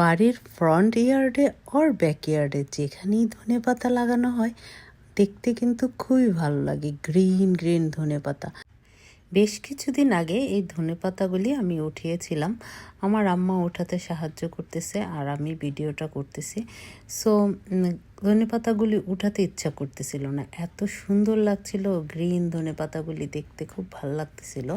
বাড়ির ফ্রন্ট ইয়ার্ডে or back ইয়ার্ডে যেখানেই ধনে পাতা লাগানো হয়, দেখতে কিন্তু খুবই ভালো লাগে। গ্রিন গ্রিন ধনে পাতা। বেশ কিছুদিন আগে এই ধনে পাতাগুলি আমি উঠিয়েছিলাম। আমার আম্মা ওঠাতে সাহায্য করতেছে আর আমি ভিডিওটা করতেছি। সো ধনে পাতাগুলি উঠাতে ইচ্ছা করতেছিল না। এত সুন্দর লাগছিল গ্রিন ধনে পাতাগুলি দেখতে, খুব ভালো লাগতেছিল।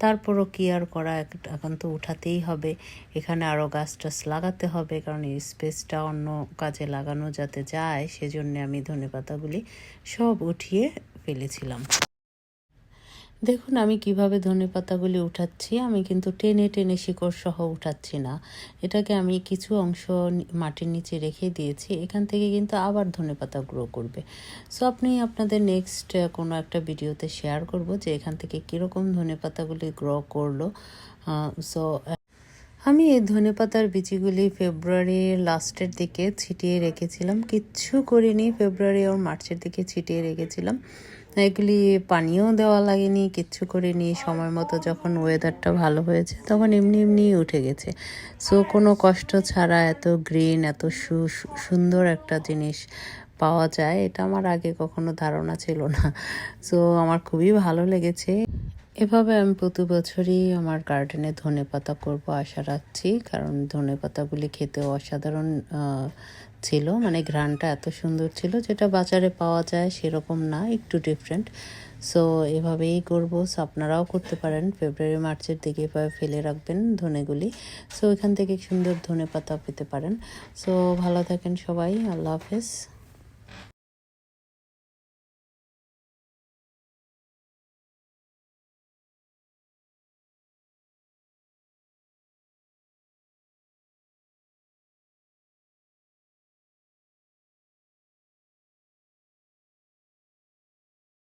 তারপরও কি আর করা এখন তো উঠাতেই হবে। এখানে আরও গাছ টাছ লাগাতে হবে কারণ এই স্পেসটা অন্য কাজে লাগানো যাতে যায়, সেজন্য আমি ধনে পাতাগুলি সব উঠিয়ে ফেলেছিলাম। দেখুন, আমি কীভাবে ধনে পাতাগুলি উঠাচ্ছি। আমি কিন্তু টেনে টেনে শিকড় সহ উঠাচ্ছি না। এটাকে আমি কিছু অংশ মাটির নিচে রেখে দিয়েছি। এখান থেকে কিন্তু আবার ধনে পাতা গ্রো করবে। সো আপনি আপনাদের নেক্সট কোনো একটা ভিডিওতে শেয়ার করব যে এখান থেকে কীরকম ধনে পাতাগুলি গ্রো করল। সো আমি এই ধনেপাতার বীজগুলি ফেব্রুয়ারির লাস্টের দিকে ছিটিয়ে রেখেছিলাম। কিচ্ছু করিনি ফেব্রুয়ারি আর মার্চের দিকে ছিটিয়ে রেখেছিলাম। এগুলি পানিও দেওয়া লাগেনি, কিচ্ছু করিনি। সময় মতো যখন ওয়েদারটা ভালো হয়েছে, তখন এমনি এমনি উঠে গেছে। সো কোনো কষ্ট ছাড়া এত গ্রিন এত সুন্দর একটা জিনিস পাওয়া যায়, এটা আমার আগে কখনো ধারণা ছিল না। সো আমার খুবই ভালো লেগেছে। এভাবে আমি প্রতি বছরই আমার গার্ডেনে ধনে পাতা করব আশা রাখছি, কারণ ধনে পাতাগুলি খেতেও অসাধারণ ছিল। মানে ঘ্রাণটা এত সুন্দর ছিল যেটা বাজারে পাওয়া যায় সেরকম না, একটু ডিফারেন্ট সো এভাবেই করব। সো আপনারাও করতে পারেন। ফেব্রুয়ারি মার্চের দিকে এভাবে ফেলে রাখবেন ধনেগুলি। সো এখান থেকে সুন্দর ধনে পাতা পেতে পারেন। সো ভালো থাকেন সবাই। আল্লাহ হাফেজ।